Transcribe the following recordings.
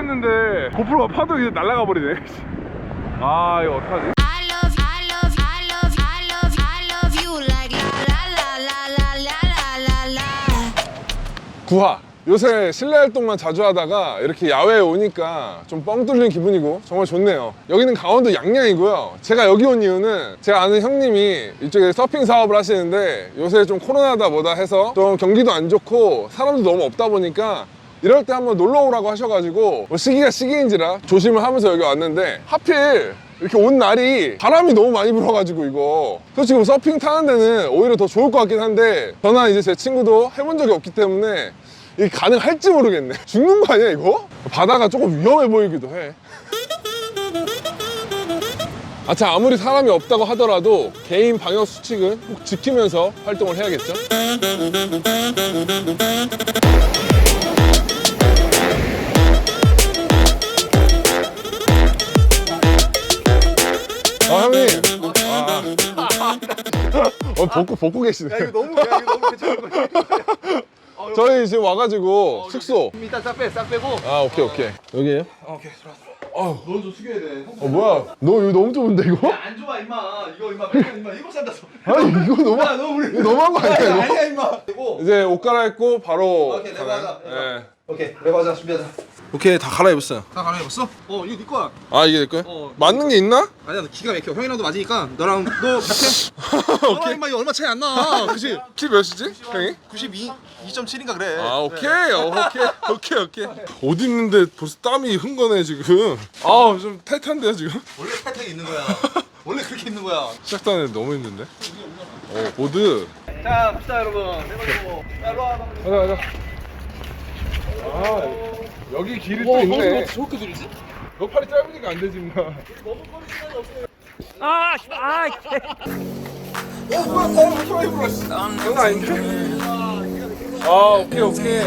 했는데 고프로가 파도 이제 날아가 버리네 아 이거 어떡하지? I love, I love, I love, I love, I love you like la la la la la la la la la. 구하 요새 실내 활동만 자주 하다가 이렇게 야외에 오니까 좀 뻥 뚫린 기분이고 정말 좋네요 여기는 강원도 양양이고요 제가 여기 온 이유는 제가 아는 형님이 이쪽에 서핑 사업을 하시는데 요새 좀 코로나다 뭐다 해서 좀 경기도 안 좋고 사람도 너무 없다 보니까 이럴 때 한번 놀러 오라고 하셔가지고 뭐 시기가 시기인지라 조심을 하면서 여기 왔는데 하필 이렇게 온 날이 바람이 너무 많이 불어가지고 이거 솔직히 뭐 서핑 타는 데는 오히려 더 좋을 것 같긴 한데 저나 이제 제 친구도 해본 적이 없기 때문에 이게 가능할지 모르겠네 죽는 거 아니야 이거? 바다가 조금 위험해 보이기도 해 아차 아무리 사람이 없다고 하더라도 개인 방역 수칙은 꼭 지키면서 활동을 해야겠죠? 어, 벗고 벗고 계시네 이거 너무 야, 이거 너무 괜찮은 거야. 저희 지금 와가지고 숙소 일단 싹 빼, 싹 빼고. 아 오케이 오케이 여기에요? 오케이, 들어와, 들어와. 어, 너좀 숙여야 돼. 어 뭐야 너 이거 너무 좁은데 이거? 안 좋아, 임마. 이거 임마, 임마. 일곱 살 났어. 아니 이거 너무 야, 너 우리. 이거 너무한 거 아니야 이거? 아니야, 임마. 그리고 이제 옷 갈아입고 바로 오케이, 내가 가나요? 하자. 예. 오케이, 하자, 준비하자. 오케이, 다 갈아입었어요. 다 갈아입었어? 어, 이거 네 거야. 아 이게 내 거야? 어. 맞는 게 있나? 아니야, 너 기가 막혀. 형이랑도 맞으니까 너랑 너 같아. 너랑 임마 이거 얼마 차이 안 나. 그지? 키 몇이지? 형이? 92, 2.7인가 그래. 아 오케이 어, 오케이 오케이 오케이 옷 입는데 벌써 땀이 흥건해 지금 아 좀 타이트한데요 지금? 원래 탈택이 있는 거야. 원래 그렇게 있는 거야. 시작도 안 했는데 너무 힘든데? 어 보드 자, 갑시다, 여러분. 내가 야, 일로 와. 가자 가자 아 여기 길이 또 있네 저렇게 들리지? 너 팔이 짧으니까 안 되지 임마 아, 씨, 아, 어 뭐야 어 오토바이 불렀어 장난 아닌데? 아 오케이 오케이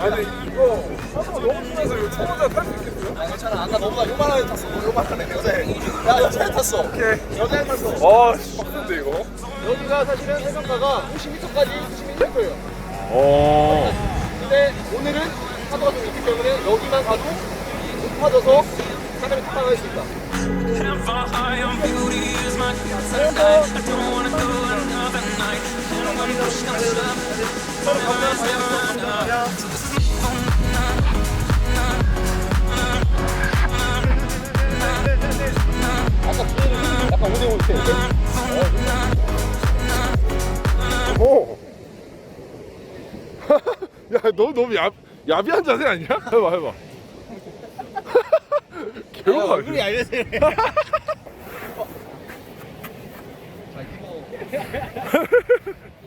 아니 이거 사고가 너무 심해서 이거 초보자 탈 수 있겠어요? 아, 괜찮아. 아까 너보다 요만하게 탔어. 요만하네. 여자애. 야, 여자애 탔어. 오케이 여자애 탔어. 아 빡센데 이거 여기가 사실은 해변가가 52m까지 91m예요. 어 근데 오늘은 파도가 좀 있기 때문에 여기만 가도 높아져서 사람이 탁탁할 수 있다. 약간 오대 오대. 너 너무 야, 야비한 자세 아니야? 해봐, 해봐. 개운 거 아니야? 알려세.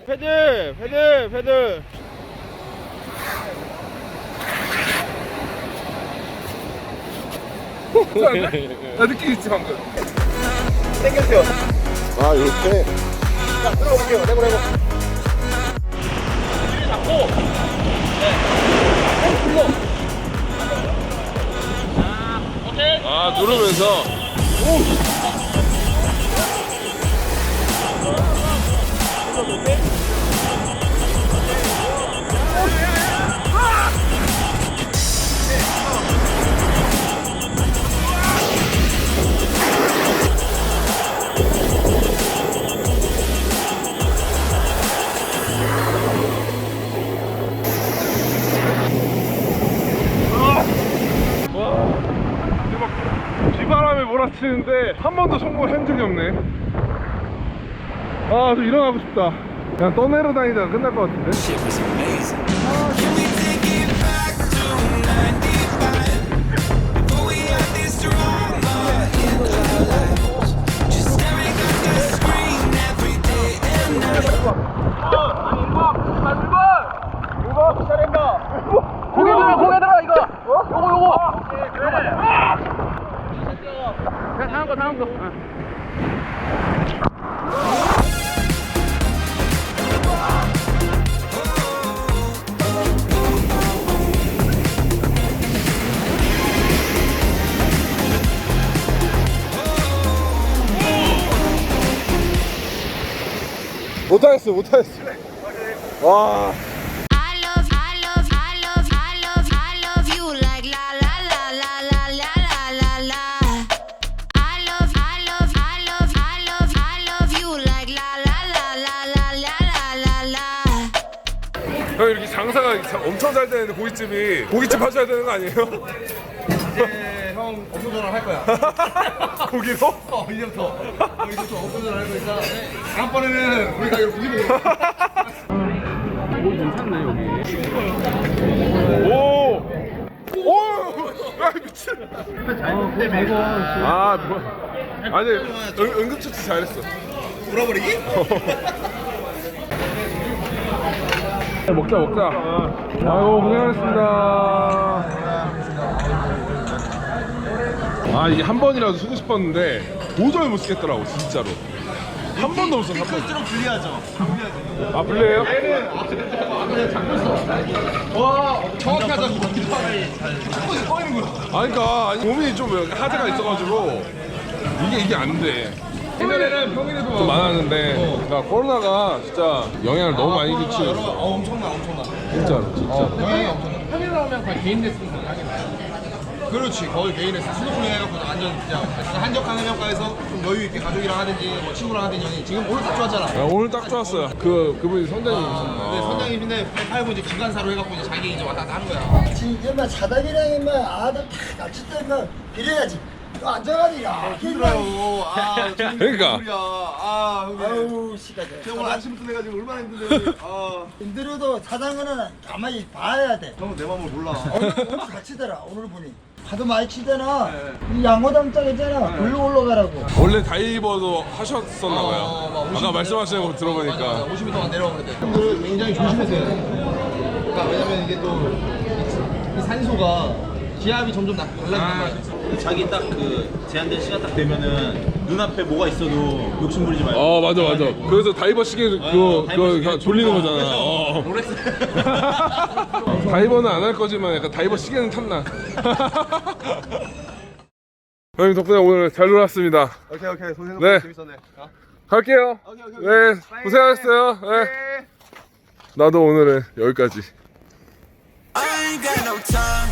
패들, 패들, 패들. 나 느낌 있지 방금. 땡겨주세요. 아, 이렇게. 자, 들어볼게요. 레고, 레고. 아, 누르면서. 비 바람에 몰아치는데 한 번도 성공한 적이 없네. 아, 좀 일어나고 싶다. 그냥 떠내려 다니다가 끝날 것 같은데. 다음 거, 다음 거. 어. 못하겠어, 못하겠어. 와. 형 이렇게 장사가 자- 엄청 잘 되는데 고깃집이 고깃집 하셔야 되는 거 아니에요? 이제 형 업무 전환 할 거야. 고기로? 어, 이제부터. 어, 이제부터 업무 전환 할 거니까. 다음번에는 우리 가게로 고기 먹으러. 오! 오! 아 미친! 아 뭐? 아니 은, 응급처치 잘했어. 돌아버리기? 먹자 먹자. 아이고 고생하셨습니다. 아 이게 한 번이라도 쓰고 싶었는데 도저히 못 쓰겠더라고 진짜로. 한 번도 못 써. 한 번. 좀 불리하죠. 아 불려요? 정확히 하자. 꺼이는 거야. 아니 그러니까 아니, 몸이 좀 하자가 있어가지고 이게 이게 안 돼. 예전에는 평일에도 좀 많았는데 그러니까 코로나가 진짜 영향을 너무 많이 끼치고 있어. 어, 엄청나, 엄청나. 진짜로 진짜. 영향이 엄청나. 평일 나오면 거의 개인 레슨 하게 그렇지 거의 개인 레슨 수도분리 해갖고 완전 그냥 한적한 해변가에서 좀 여유 있게 가족이랑 하든지 뭐 친구랑 하든지 형이 지금 오늘 딱 좋았잖아 야, 오늘 딱 좋았어요. 그 그분이 선장님이셨나. 근데 선장님인데 팔고 이제 기관사로 해갖고 이제 자기 이제 왔다 갔다 하는 거야 지금 막 자담이랑 임마 아들 다 같이 때면 이래야지 또 앉아가지고 힘들어요. 아 그러니까. 아 형님. 아우 시가지 형 오늘 아침부터 내가 지금 얼마나 힘든데 아. 힘들어도 사장은 가만히 봐야 돼. 형은 내 마음을 몰라. 오늘, 오늘 같이 들어 오늘 보니 하도 많이 치잖아. 이 양호당 짝 있잖아. 글로 올라가라고. 원래 다이버도 하셨었나 봐요. 어, 막 아까 50m 말씀하시는 거 들어보니까. 50m 동안 내려오고 그랬대 형들은 굉장히 조심해서 해야 돼 그러니까 왜냐면 이게 또 이 산소가 기압이 점점 나- 달라진단 말이야 자기 딱 그 제한된 시간 딱 되면은 눈앞에 뭐가 있어도 욕심 부리지 말고 어 맞아 맞아. 그래서 다이버 시계 그거 다이버 그거 시계 그냥 돌리는 그래서 거잖아. 어. 롤렉스 다이버는 안 할 거지만 약간 다이버 시계는 탐나. 형님 덕분에 오늘 잘 놀았습니다. 오케이 오케이 고생 네. 재밌었네 어? 갈게요. 오케이, 오케이, 오케이. 네 고생하셨어요. 네. 나도 오늘은 여기까지. I ain't got no time.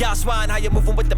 Y'all swine, how you moving with the